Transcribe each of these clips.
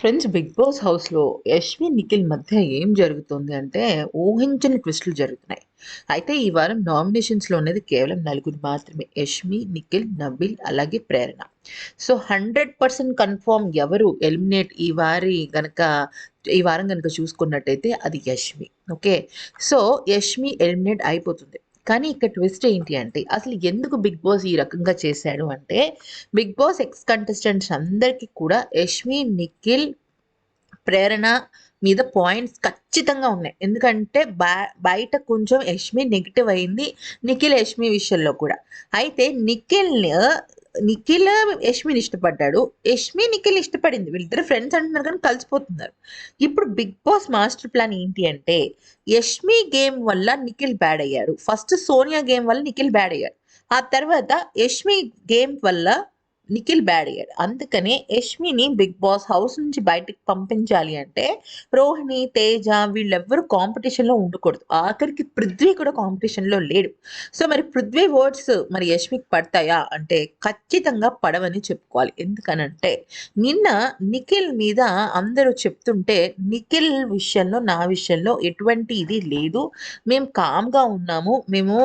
Friends 'big boss' హౌస్‌లో యష్మి, నిఖిల్ మధ్య ఏం జరుగుతుంది అంటే ఊహించని ట్విస్టులు జరుగుతున్నాయి. అయితే ఈ వారం నామినేషన్స్‌లో ఉన్నది కేవలం నలుగురు మాత్రమే. యష్మి, నిఖిల్, నబిల్ అలాగే ప్రేరణ. సో 100% కన్ఫర్మ్ ఎవరు ఎలిమినేట్ ఈ వారి గనక ఈ వారం కనుక చూసుకున్నట్టయితే అది Yashmi. Okay. So Yashmi eliminate అయిపోతుంది. కానీ ఇక్కడ ట్విస్ట్ ఏంటి అంటే అసలు ఎందుకు 'బిగ్ బాస్' ఈ రకంగా చేశాడు అంటే 'బిగ్ బాస్' ఎక్స్ కంటెస్టెంట్స్ అందరికీ కూడా యష్మి, నిఖిల్, ప్రేరణ మీద పాయింట్స్ ఖచ్చితంగా ఉన్నాయి. ఎందుకంటే బా బయట కొంచెం యష్మి నెగిటివ్ అయింది. నిఖిల్, యష్మి విషయంలో కూడా. అయితే నిఖిల్‌ని నిఖిల్ యష్మిని ఇష్టపడ్డాడు. యష్మి నిఖిల్ ఇష్టపడింది. వీళ్ళిద్దరు ఫ్రెండ్స్ అంటున్నారు కానీ కలిసిపోతున్నారు. ఇప్పుడు 'బిగ్ బాస్' మాస్టర్ ప్లాన్ ఏంటి అంటే యష్మి గేమ్ వల్ల నిఖిల్ బ్యాడ్ అయ్యాడు. ఫస్ట్ సోనియా గేమ్ వల్ల నిఖిల్ బ్యాడ్ అయ్యాడు. ఆ తర్వాత యష్మి గేమ్ వల్ల నిఖిల్ బ్యాడ్ అయ్యాడు. అందుకనే యష్మిని 'బిగ్ బాస్' హౌస్ నుంచి బయటికి పంపించాలి అంటే రోహిణి, తేజ వీళ్ళెవ్వరూ కాంపిటీషన్‌లో ఉండకూడదు. ఆఖరికి పృథ్వీ కూడా కాంపిటీషన్‌లో లేడు. సో మరి పృథ్వీ వర్డ్స్ మరి యష్మికి పడతాయా అంటే ఖచ్చితంగా పడవని చెప్పుకోవాలి. ఎందుకనంటే నిన్న నిఖిల్ మీద అందరూ చెప్తుంటే నిఖిల్ విషయంలో, నా విషయంలో ఎటువంటి ఇది లేదు. మేము కామ్‌గా ఉన్నాము. మేము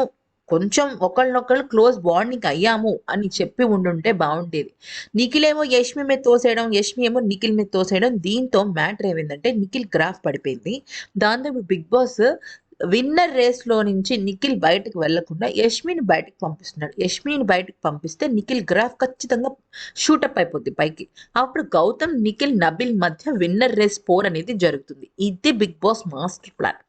కొంచెం ఒకళ్ళనొకళ్ళు క్లోజ్ బాండింగ్ అయ్యాము అని చెప్పి ఉండుంటే బాగుండేది నిఖిల్ ఏమో యష్మి మీద తోసేయడం, యష్మి ఏమో నిఖిల్ మీద తోసేయడం దీంతో మ్యాటర్ ఏమైందంటే నిఖిల్ గ్రాఫ్ పడిపోయింది. దాంతో ఇప్పుడు 'బిగ్ బాస్' విన్నర్ రేస్‌లో నుంచి నిఖిల్ బయటకు వెళ్ళకుండా యష్మిని బయటకి పంపిస్తున్నాడు. యష్మిని బయటకు పంపిస్తే నిఖిల్ గ్రాఫ్ ఖచ్చితంగా షూటప్ అయిపోద్ది పైకి. అప్పుడు గౌతమ్, నిఖిల్, నబిల్ మధ్య విన్నర్ రేస్ పోర్ అనేది జరుగుతుంది. ఇది 'బిగ్ బాస్' మాస్టర్ ప్లాన్.